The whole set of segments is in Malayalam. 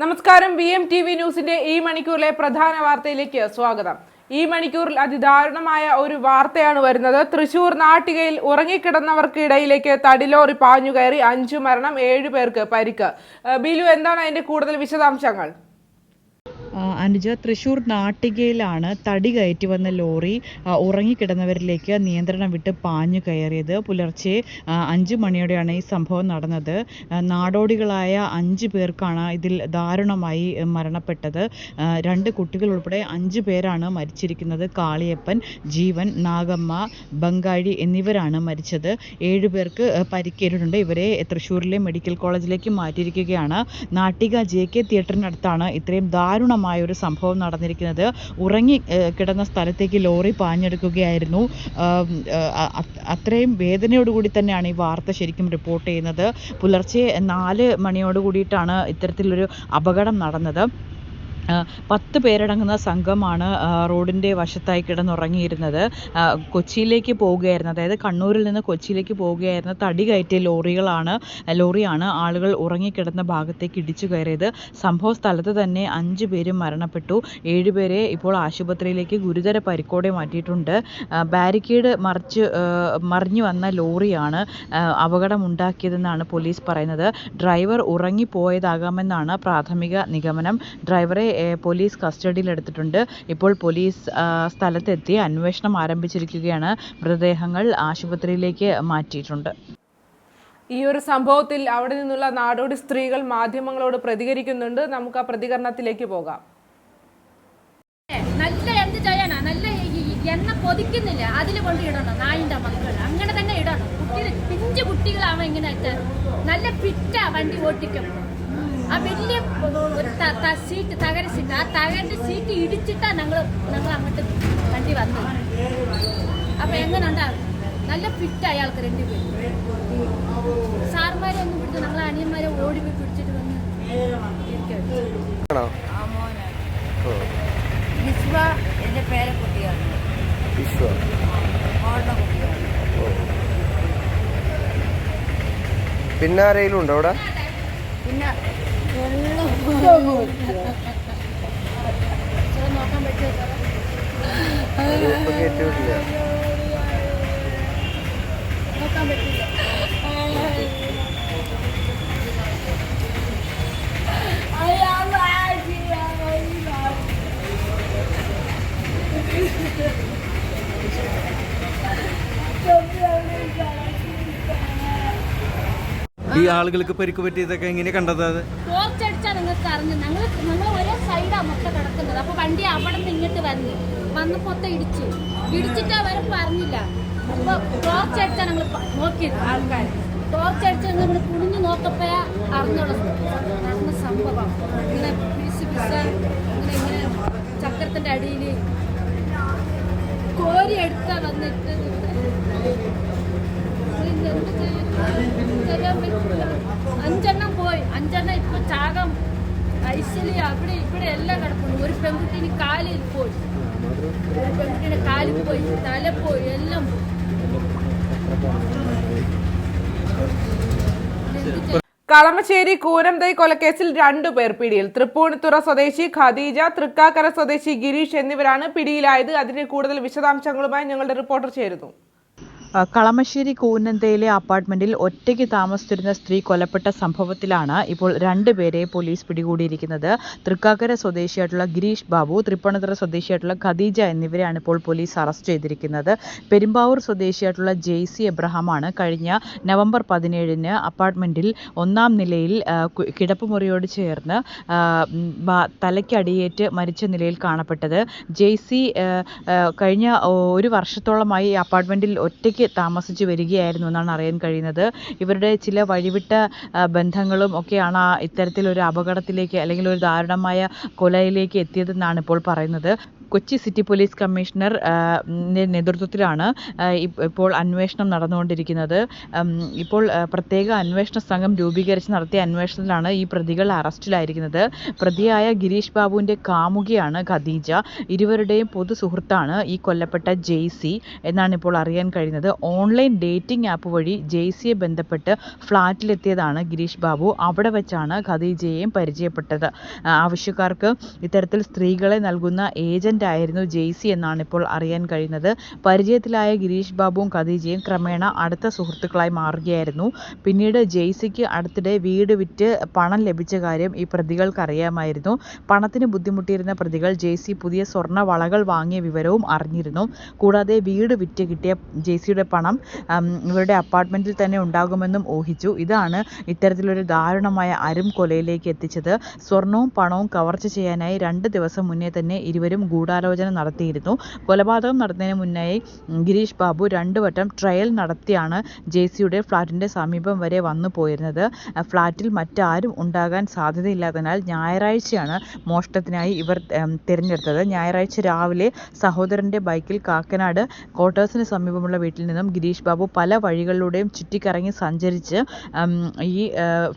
നമസ്കാരം. ബി എം ടി വി ന്യൂസിന്റെ ഈ മണിക്കൂറിലെ പ്രധാന വാർത്തയിലേക്ക് സ്വാഗതം. ഈ മണിക്കൂറിൽ അതിദാരുണമായ ഒരു വാർത്തയാണ് വരുന്നത്. തൃശൂർ നാട്ടികയിൽ ഉറങ്ങിക്കിടന്നവർക്കിടയിലേക്ക് തടിലോറി പാഞ്ഞു കയറി അഞ്ചു മരണം ഏഴു പേർക്ക് പരിക്ക്. ബിലു എന്താണ് അതിന്റെ കൂടുതൽ വിശദാംശങ്ങൾ? അനുജ തൃശൂർ നാട്ടികയിലാണ് തടി കയറ്റി വന്ന ലോറി ഉറങ്ങിക്കിടന്നവരിലേക്ക് നിയന്ത്രണം വിട്ട് പാഞ്ഞു കയറിയത്. പുലർച്ചെ അഞ്ച് മണിയോടെയാണ് ഈ സംഭവം നടന്നത്. നാടോടികളായ അഞ്ച് പേർക്കാണ് ഇതിൽ ദാരുണമായി മരണപ്പെട്ടത്. രണ്ട് കുട്ടികൾ ഉൾപ്പെടെ അഞ്ച് പേരാണ് മരിച്ചിരിക്കുന്നത്. കാളിയപ്പൻ ജീവൻ നാഗമ്മ ബംഗാഴി എന്നിവരാണ് മരിച്ചത്. ഏഴ് പേർക്ക് പരിക്കേറ്റിട്ടുണ്ട്. ഇവരെ തൃശ്ശൂരിലെ മെഡിക്കൽ കോളേജിലേക്ക് മാറ്റിയിരിക്കുകയാണ്. നാട്ടിക ജെ കെ തിയേറ്ററിനടുത്താണ് ഇത്രയും ദാരുണമായ ഒരു സംഭവം നടന്നിരിക്കുന്നത്. ഉറങ്ങി കിടന്ന സ്ഥലത്തേക്ക് ലോറി പാഞ്ഞെടുക്കുകയായിരുന്നു. അത്രയും വേദനയോടുകൂടി തന്നെയാണ് ഈ വാർത്ത ശരിക്കും റിപ്പോർട്ട് ചെയ്യുന്നത്. പുലർച്ചെ നാല് മണിയോട് കൂടിയിട്ടാണ് ഇത്തരത്തിലൊരു അപകടം നടന്നത്. പത്ത് പേരടങ്ങുന്ന സംഘമാണ് റോഡിന്റെ വശത്തായി കിടന്നുറങ്ങിയിരുന്നത്. കൊച്ചിയിലേക്ക് പോവുകയായിരുന്നു. അതായത് കണ്ണൂരിൽ നിന്ന് കൊച്ചിയിലേക്ക് പോവുകയായിരുന്ന തടി കയറ്റിയ ലോറികളാണ് ലോറിയാണ് ആളുകൾ ഉറങ്ങിക്കിടന്ന ഭാഗത്തേക്ക് ഇടിച്ചു കയറിയത്. സംഭവ സ്ഥലത്ത് തന്നെ അഞ്ച് പേരും മരണപ്പെട്ടു. ഏഴുപേരെ ഇപ്പോൾ ആശുപത്രിയിലേക്ക് ഗുരുതര പരിക്കോടെ മാറ്റിയിട്ടുണ്ട്. ബാരിക്കേഡ് മറിച്ച് മറിഞ്ഞു വന്ന ലോറിയാണ് അപകടമുണ്ടാക്കിയതെന്നാണ് പോലീസ് പറയുന്നത്. ഡ്രൈവർ ഉറങ്ങിപ്പോയതാകാമെന്നാണ് പ്രാഥമിക നിഗമനം. ഡ്രൈവറെ പോലീസ് കസ്റ്റഡിയിലെടുത്തിട്ടുണ്ട്. ഇപ്പോൾ പോലീസ് സ്ഥലത്തെത്തി അന്വേഷണം ആരംഭിച്ചിരിക്കുകയാണ്. മൃതദേഹങ്ങൾ ആശുപത്രിയിലേക്ക് മാറ്റിയിട്ടുണ്ട്. ഈ ഒരു സംഭവത്തിൽ അവിടെ നിന്നുള്ള നാടോടി സ്ത്രീകൾ മാധ്യമങ്ങളോട് പ്രതികരിക്കുന്നുണ്ട്. നമുക്ക് ആ പ്രതികരണത്തിലേക്ക് പോകാം. നല്ല എന്ത് ചെയ്യാനാ? നല്ല എണ്ണ പൊതിക്കുന്നില്ല? അതിൽ കൊണ്ട് ഇടണം നായിന്റെ മക്കൾ അങ്ങനെ തന്നെ ഇടണം. കുട്ടികൾ പിഞ്ചു കുട്ടികളാവൻ ഇങ്ങനെ നല്ല പിറ്റ വണ്ടി ഓട്ടിക്കും ആ വലിയ ഒരു സീറ്റ് തകര സീറ്റ് ആ തകരന്റെ സീറ്റ് ഇടിച്ചിട്ടാ ഞങ്ങൾ ഞങ്ങൾ അങ്ങോട്ട് വണ്ടി വന്നത്. അപ്പൊ എങ്ങനെ ഉണ്ടാകും നല്ല ഫിറ്റ് അയാൾക്ക് രണ്ടുപേരും സാർമാരെ ഒന്നും പിടിച്ച് ഞങ്ങളെ അനിയന്മാരെ ഓടി പോയി പിടിച്ചിട്ട് വന്ന് വിശ്വ എന്റെ പേരക്കുട്ടിയാണ് വിശ്വ. മോളുടെ കുട്ടിയാണ്. ഓ. പിന്നെ ആരെങ്കിലും ഉണ്ടോ അവിടെ? പിന്നെ നോക്കാൻ പറ്റുമോ സാറേ ഇപ്പൊ കേട്ടിട്ടില്ല നോക്കാൻ പറ്റില്ല ഈ ആളുകൾക്ക് പരിക്ക് പറ്റിയതൊക്കെ എങ്ങനെ കണ്ടത് അത്? ടോർച്ച് അടിച്ചാൽ നിങ്ങൾക്ക് അറിഞ്ഞു ഞങ്ങൾ ഞങ്ങൾ ഒരേ സൈഡാ മൊത്തം കിടക്കുന്നത്. അപ്പോൾ വണ്ടി അവിടെ നിന്ന് ഇങ്ങോട്ട് വന്നു. വന്ന് മൊത്തം ഇടിച്ചു. ഇടിച്ചിട്ട് അവരെ പറഞ്ഞില്ല. അപ്പോൾ ടോർച്ച് അടിച്ചാൽ ഞങ്ങൾ നോക്കിയത്. ആൾക്കാർ ടോർച്ച് അടിച്ച് ഞങ്ങൾ കുനിഞ്ഞു നോക്കപ്പോഴാ അറിഞ്ഞുള്ള നടന്ന സംഭവം. ഇങ്ങനെ പിരിച്ച് പിരിച്ച ഇങ്ങനെ ഇങ്ങനെ ചക്രത്തിന്റെ അടിയിൽ കോരി എടുത്താ വന്നിട്ട് ഇതിന് എന്ത് ചെയ്യാൻ? ചെയ്യാൻ പറ്റില്ല. അഞ്ചെണ്ണം പോയി. അഞ്ചെണ്ണം ഇപ്പൊ ചാകം. ഐശ്വര്യ അവിടെ ഇവിടെ എല്ലാം കിടക്കുന്നു ഒരു പെൺകുട്ടീന് കാലിൽ പോയി. ഒരു പെൺകുട്ടീന്റെ കാലിൽ പോയി. തല പോയി. എല്ലാം പോയി. കളമശ്ശേരി കൂനംതൈ കൊലക്കേസിൽ രണ്ടുപേർ പിടിയിൽ. തൃപ്പൂണിത്തുറ സ്വദേശി ഖദീജ തൃക്കാക്കര സ്വദേശി ഗിരീഷ് എന്നിവരാണ് പിടിയിലായത്. അതിന്റെ കൂടുതൽ വിശദാംശങ്ങളുമായി ഞങ്ങളുടെ റിപ്പോർട്ടർ ചേരുന്നു. കളമശ്ശേരി കൂനന്തയിലെ അപ്പാർട്ട്മെന്റിൽ ഒറ്റയ്ക്ക് താമസിച്ചിരുന്ന സ്ത്രീ കൊലപ്പെട്ട സംഭവത്തിലാണ് ഇപ്പോൾ രണ്ടുപേരെ പോലീസ് പിടികൂടിയിരിക്കുന്നത്. തൃക്കാക്കര സ്വദേശിയായിട്ടുള്ള ഗിരീഷ് ബാബു തൃപ്പൂണിത്തുറ സ്വദേശിയായിട്ടുള്ള ഖദീജ എന്നിവരെയാണ് ഇപ്പോൾ പോലീസ് അറസ്റ്റ് ചെയ്തിരിക്കുന്നത്. പെരുമ്പാവൂർ സ്വദേശിയായിട്ടുള്ള ജെയ്സി എബ്രഹാമാണ് കഴിഞ്ഞ നവംബർ പതിനേഴിന് അപ്പാർട്ട്മെന്റിൽ ഒന്നാം നിലയിൽ കിടപ്പുമുറിയോട് ചേർന്ന് തലയ്ക്കടിയേറ്റ് മരിച്ച നിലയിൽ കാണപ്പെട്ടത്. ജെയ്സി കഴിഞ്ഞ ഒരു വർഷത്തോളമായി അപ്പാർട്ട്മെന്റിൽ ഒറ്റയ്ക്ക് താമസിച്ചു വരികയായിരുന്നു എന്നാണ് അറിയാൻ കഴിയുന്നത്. ഇവരുടെ ചില വഴിവിട്ട ബന്ധങ്ങളും ഒക്കെയാണ് ഇത്തരത്തിലൊരു അപകടത്തിലേക്ക് അല്ലെങ്കിൽ ഒരു ദാരുണമായ കൊലയിലേക്ക് എത്തിയതെന്നാണ് ഇപ്പോൾ പറയുന്നത്. കൊച്ചി സിറ്റി പോലീസ് കമ്മീഷണർ നേതൃത്വത്തിലാണ് ഇപ്പോൾ അന്വേഷണം നടന്നുകൊണ്ടിരിക്കുന്നത്. ഇപ്പോൾ പ്രത്യേക അന്വേഷണ സംഘം രൂപീകരിച്ച് നടത്തിയ അന്വേഷണത്തിലാണ് ഈ പ്രതികൾ അറസ്റ്റിലായിരിക്കുന്നത്. പ്രതിയായ ഗിരീഷ് ബാബുവിന്റെ കാമുകിയാണ് ഖദീജ. ഇരുവരുടെയും പൊതു സുഹൃത്താണ് ഈ കൊല്ലപ്പെട്ട ജെയ്സി എന്നാണ് ഇപ്പോൾ അറിയാൻ കഴിയുന്നത്. ഓൺലൈൻ ഡേറ്റിംഗ് ആപ്പ് വഴി ജെയ്സിയെ ബന്ധപ്പെട്ട് ഫ്ലാറ്റിലെത്തിയതാണ് ഗിരീഷ് ബാബു. അവിടെ വെച്ചാണ് ഖദീജയെയും പരിചയപ്പെട്ടത്. ആവശ്യക്കാർക്ക് ഇത്തരത്തിൽ സ്ത്രീകളെ നൽകുന്ന ഏജന്റ് ആയിരുന്നു ജെയ്സി എന്നാണ് ഇപ്പോൾ അറിയാൻ കഴിയുന്നത്. പരിചയത്തിലായ ഗിരീഷ് ബാബുവും ഖദീജയും ക്രമേണ അടുത്ത സുഹൃത്തുക്കളായി മാറുകയായിരുന്നു. പിന്നീട് ജെയ്സിക്ക് അടുത്തിടെ വീട് വിറ്റ് പണം ലഭിച്ച കാര്യം ഈ പ്രതികൾക്ക് അറിയാമായിരുന്നു പണത്തിന് ബുദ്ധിമുട്ടിയിരുന്ന പ്രതികൾ ജെയ്സി പുതിയ സ്വർണ വളകൾ വാങ്ങിയ വിവരവും അറിഞ്ഞിരുന്നു. കൂടാതെ വീട് വിറ്റ് കിട്ടിയ ജെയ്സിയുടെ പണം ഇവരുടെ അപ്പാർട്ട്മെന്റിൽ തന്നെ ഉണ്ടാകുമെന്നും ഊഹിച്ചു. ഇതാണ് ഇത്തരത്തിലൊരു ദാരുണമായ അരും കൊലയിലേക്ക് എത്തിച്ചത്. സ്വർണവും പണവും കവർച്ച ചെയ്യാനായി രണ്ട് ദിവസം മുന്നേ തന്നെ ഇരുവരും ഗൂഢാലോചന നടത്തിയിരുന്നു. കൊലപാതകം നടത്തുന്നതിന് മുന്നായി ഉം, ഗിരീഷ് ബാബു രണ്ടു വട്ടം ട്രയൽ നടത്തിയാണ് ജെസിയുടെ ഫ്ളാറ്റിന്റെ സമീപം വരെ വന്നു പോയിരുന്നത്. ഫ്ളാറ്റിൽ മറ്റാരും ഉണ്ടാകാൻ സാധ്യതയില്ലാത്തതിനാൽ ഞായറാഴ്ചയാണ് മോഷ്ടത്തിനായി ഇവർ തിരഞ്ഞെടുത്തത്. ഞായറാഴ്ച രാവിലെ സഹോദരന്റെ ബൈക്കിൽ കാക്കനാട് ക്വാർട്ടേഴ്സിന് സമീപമുള്ള വീട്ടിൽ നിന്നും ഗിരീഷ് ബാബു പല വഴികളിലൂടെയും ചുറ്റിക്കറങ്ങി സഞ്ചരിച്ച് ഈ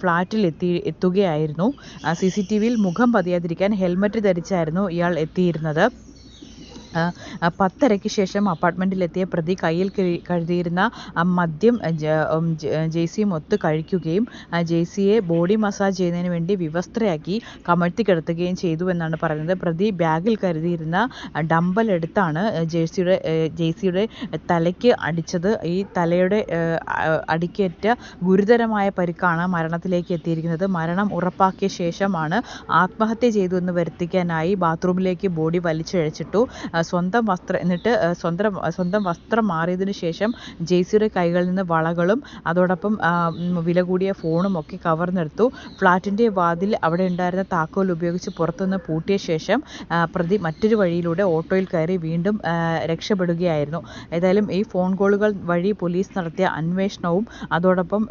ഫ്ളാറ്റിൽ എത്തി എത്തുകയായിരുന്നു. സി സി ടി വിയിൽ മുഖം പതിയാതിരിക്കാൻ ഹെൽമറ്റ് ധരിച്ചായിരുന്നു ഇയാൾ എത്തിയിരുന്നത്. പത്തരയ്ക്ക് ശേഷം അപ്പാർട്ട്മെന്റിലെത്തിയ പ്രതി കയ്യിൽ കരുതി- കരുതിയിരുന്ന മദ്യം ജെ സി ഉം, ജ- ജെയ്സിയും ഒത്ത് കഴിക്കുകയും ജെയ്സിയെ ബോഡി മസാജ് ചെയ്യുന്നതിന് വേണ്ടി വിവസ്ത്രയാക്കി കമഴ്ത്തി കിടത്തുകയും ചെയ്തു എന്നാണ് പറയുന്നത്. പ്രതി ബാഗിൽ കരുതിയിരുന്ന ഡമ്പൽ എടുത്താണ് ജേഴ്സിയുടെ ജെയ്സിയുടെ തലയ്ക്ക് അടിച്ചത്. ഈ തലയുടെ അടിക്കേറ്റ ഗുരുതരമായ പരിക്കാണ് മരണത്തിലേക്ക് എത്തിയിരിക്കുന്നത്. മരണം ഉറപ്പാക്കിയ ശേഷമാണ് ആത്മഹത്യ ചെയ്തു എന്ന് വരുത്തിക്കാനായി ബാത്റൂമിലേക്ക് ബോഡി വലിച്ചിഴച്ചിട്ടു. സ്വന്തം വസ്ത്രം എന്നിട്ട് സ്വന്തം സ്വന്തം വസ്ത്രം മാറിയതിനു ശേഷം ജെയ്സിയുടെ കൈകളിൽ നിന്ന് വളകളും അതോടൊപ്പം വില കൂടിയ ഫോണും ഒക്കെ കവർന്നെടുത്തു. ഫ്ലാറ്റിന്റെ വാതിൽ അവിടെ ഉണ്ടായിരുന്ന താക്കോൽ ഉപയോഗിച്ച് പുറത്തുനിന്ന് പൂട്ടിയ ശേഷം പ്രതി മറ്റൊരു വഴിയിലൂടെ ഓട്ടോയിൽ കയറി വീണ്ടും രക്ഷപ്പെടുകയായിരുന്നു. ഏതായാലും ഈ ഫോൺ കോളുകൾ വഴി പോലീസ് നടത്തിയ അന്വേഷണവും അതോടൊപ്പം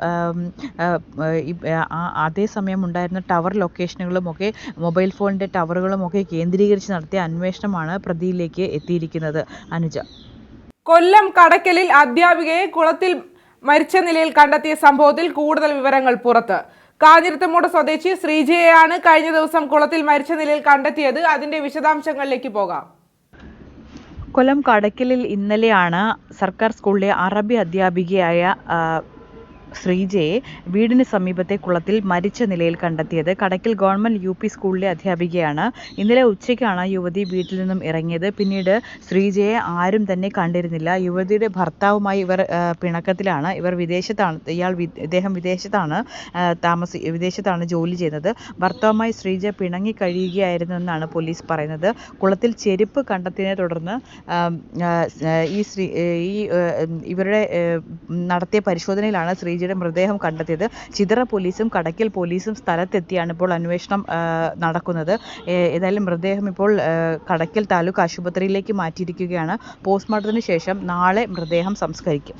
അതേ സമയം ഉണ്ടായിരുന്ന ടവർ ലൊക്കേഷനുകളും ഒക്കെ മൊബൈൽ ഫോണിന്റെ ടവറുകളും ഒക്കെ കേന്ദ്രീകരിച്ച് നടത്തിയ അന്വേഷണമാണ് പ്രതിയിലേക്ക് എത്തിയിരിക്കുന്നത്. അനുജ. കൊല്ലം കടക്കലിൽ അധ്യാപികയെ കുളത്തിൽ മരിച്ച നിലയിൽ കണ്ടെത്തിയ സംഭവത്തിൽ കൂടുതൽ വിവരങ്ങൾ പുറത്ത്. കാഞ്ഞിരത്തമൂട് സ്വദേശി ശ്രീജയെയാണ് കഴിഞ്ഞ ദിവസം കുളത്തിൽ മരിച്ച നിലയിൽ കണ്ടെത്തിയത്. അതിന്റെ വിശദാംശങ്ങളിലേക്ക് പോകാം. കൊല്ലം കടക്കലിൽ ഇന്നലെയാണ് സർക്കാർ സ്കൂളിലെ അറബി അധ്യാപികയായ ശ്രീജയെ വീടിന് സമീപത്തെ കുളത്തിൽ മരിച്ച നിലയിൽ കണ്ടെത്തിയത് കടയ്ക്കൽ ഗവൺമെന്റ് യു സ്കൂളിലെ അധ്യാപികയാണ്. ഇന്നലെ ഉച്ചയ്ക്കാണ് യുവതി വീട്ടിൽ നിന്നും ഇറങ്ങിയത്. പിന്നീട് ശ്രീജയെ ആരും തന്നെ കണ്ടിരുന്നില്ല. യുവതിയുടെ ഭർത്താവുമായി ഇവർ പിണക്കത്തിലാണ്. ഇവർ വിദേശത്താണ് ഇയാൾ ഇദ്ദേഹം വിദേശത്താണ് താമസി വിദേശത്താണ് ജോലി ചെയ്യുന്നത്. ഭർത്താവുമായി ശ്രീജ പിണങ്ങി കഴിയുകയായിരുന്നു എന്നാണ് പോലീസ് പറയുന്നത്. കുളത്തിൽ ചെരുപ്പ് കണ്ടെത്തിയതിനെ തുടർന്ന് ഈ ശ്രീ ഈ ഇവരുടെ നടത്തിയ പരിശോധനയിലാണ് ശ്രീജയുടെ മൃതദേഹം കണ്ടെത്തിയത് ചിതറ പോലീസും കടയ്ക്കൽ പോലീസും സ്ഥലത്തെത്തിയാണ് ഇപ്പോൾ അന്വേഷണം നടക്കുന്നത്. ഏതായാലും മൃതദേഹം ഇപ്പോൾ കടയ്ക്കൽ താലൂക്ക് ആശുപത്രിയിലേക്ക് മാറ്റിയിരിക്കുകയാണ്. പോസ്റ്റ്മോർട്ടത്തിന് ശേഷം നാളെ മൃതദേഹം സംസ്കരിക്കും.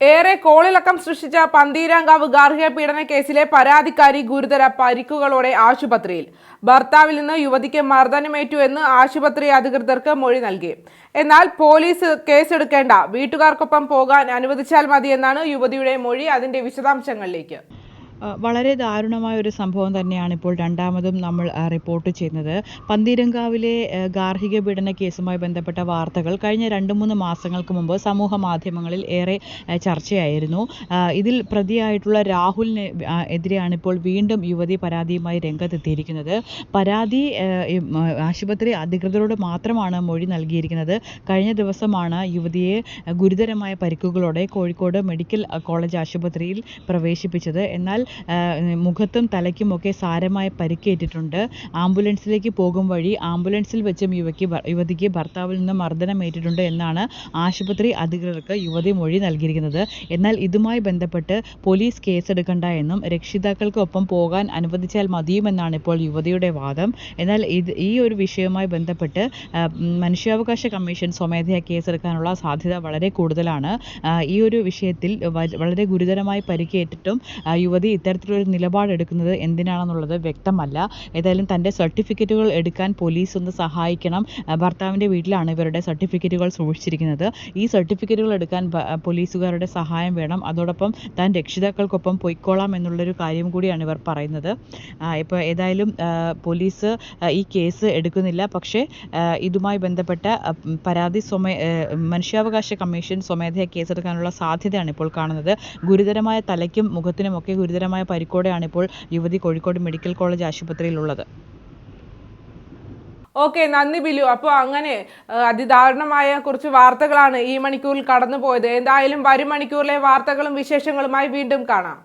ഏറെ കോളിളക്കം സൃഷ്ടിച്ച പന്തീരാങ്കാവ് ഗാർഹിക പീഡന കേസിലെ പരാതിക്കാരി ഗുരുതര പരിക്കുകളോടെ ആശുപത്രിയിൽ. ഭർത്താവിൽ നിന്ന് യുവതിക്ക് മർദ്ദനമേറ്റു എന്ന് ആശുപത്രി അധികൃതർക്ക് മൊഴി നൽകി. എന്നാൽ പോലീസ് കേസെടുക്കേണ്ട വീട്ടുകാർക്കൊപ്പം പോകാൻ അനുവദിച്ചാൽ മതിയെന്നാണ് യുവതിയുടെ മൊഴി. അതിന്റെ വിശദാംശങ്ങളിലേക്ക്. വളരെ ദാരുണമായ ഒരു സംഭവം തന്നെയാണ് ഇപ്പോൾ രണ്ടാമതും നമ്മൾ റിപ്പോർട്ട് ചെയ്യുന്നത്. പന്തീരങ്കാവിലെ ഗാർഹിക പീഡന കേസുമായി ബന്ധപ്പെട്ട വാർത്തകൾ കഴിഞ്ഞ രണ്ട് മൂന്ന് മാസങ്ങൾക്ക് മുമ്പ് സമൂഹ മാധ്യമങ്ങളിൽ ഏറെ ചർച്ചയായിരുന്നു. ഇതിൽ പ്രതിയായിട്ടുള്ള രാഹുലിന് എതിരെയാണ് ഇപ്പോൾ വീണ്ടും യുവതി പരാതിയുമായി രംഗത്തെത്തിയിരിക്കുന്നത്. പരാതി ആശുപത്രി അധികൃതരോട് മാത്രമാണ് മൊഴി നൽകിയിരിക്കുന്നത്. കഴിഞ്ഞ ദിവസമാണ് യുവതിയെ ഗുരുതരമായ പരിക്കുകളോടെ കോഴിക്കോട് മെഡിക്കൽ കോളേജ് ആശുപത്രിയിൽ പ്രവേശിപ്പിച്ചത്. എന്നാൽ മുഖത്തും തലയ്ക്കുമൊക്കെ സാരമായ പരിക്കേറ്റിട്ടുണ്ട്. ആംബുലൻസിലേക്ക് പോകും വഴി ആംബുലൻസിൽ വെച്ചും യുവയ്ക്ക് യുവതിക്ക് ഭർത്താവിൽ നിന്ന് മർദ്ദനമേറ്റിട്ടുണ്ട് എന്നാണ് ആശുപത്രി അധികൃതർക്ക് യുവതി മൊഴി നൽകിയിരിക്കുന്നത്. എന്നാൽ ഇതുമായി ബന്ധപ്പെട്ട് പോലീസ് കേസെടുക്കണ്ട എന്നും രക്ഷിതാക്കൾക്ക് ഒപ്പം പോകാൻ അനുവദിച്ചാൽ മതിയുമെന്നാണ് ഇപ്പോൾ യുവതിയുടെ വാദം. എന്നാൽ ഇത് ഈ ഒരു വിഷയവുമായി ബന്ധപ്പെട്ട് മനുഷ്യാവകാശ കമ്മീഷൻ സ്വമേധയാ കേസെടുക്കാനുള്ള സാധ്യത വളരെ കൂടുതലാണ്. ഈ ഒരു വിഷയത്തിൽ വളരെ ഗുരുതരമായി പരിക്കേറ്റിട്ടും യുവതി ഇത്തരത്തിലൊരു നിലപാടെടുക്കുന്നത് എന്തിനാണെന്നുള്ളത് വ്യക്തമല്ല. ഏതായാലും തന്റെ സർട്ടിഫിക്കറ്റുകൾ എടുക്കാൻ പോലീസ് ഒന്ന് സഹായിക്കണം. ഭർത്താവിന്റെ വീട്ടിലാണ് ഇവരുടെ സർട്ടിഫിക്കറ്റുകൾ സൂക്ഷിച്ചിരിക്കുന്നത്. ഈ സർട്ടിഫിക്കറ്റുകൾ എടുക്കാൻ പോലീസുകാരുടെ സഹായം വേണം. അതോടൊപ്പം താൻ രക്ഷിതാക്കൾക്കൊപ്പം പൊയ്ക്കോളാം എന്നുള്ളൊരു കാര്യം കൂടിയാണ് ഇവർ പറയുന്നത്. ഇപ്പോൾ ഏതായാലും പോലീസ് ഈ കേസ് എടുക്കുന്നില്ല. പക്ഷേ ഇതുമായി ബന്ധപ്പെട്ട പരാതി സ്വമേ മനുഷ്യാവകാശ കമ്മീഷൻ സ്വമേധയാ കേസെടുക്കാനുള്ള സാധ്യതയാണ് ഇപ്പോൾ കാണുന്നത്. ഗുരുതരമായ തലയ്ക്കും മുഖത്തിനുമൊക്കെ ഗുരുതരമായ പരിക്കോടെയാണ് ഇപ്പോൾ യുവതി കോഴിക്കോട് മെഡിക്കൽ കോളേജ് ആശുപത്രിയിലുള്ളത്. ഓക്കെ നന്ദി ബിലു. അപ്പോൾ അങ്ങനെ അതിദാരുണമായ കുറച്ച് വാർത്തകളാണ് ഈ മണിക്കൂറിൽ കടന്നു പോയത് എന്തായാലും വരും മണിക്കൂറിലെ വാർത്തകളും വിശേഷങ്ങളുമായി വീണ്ടും കാണാം.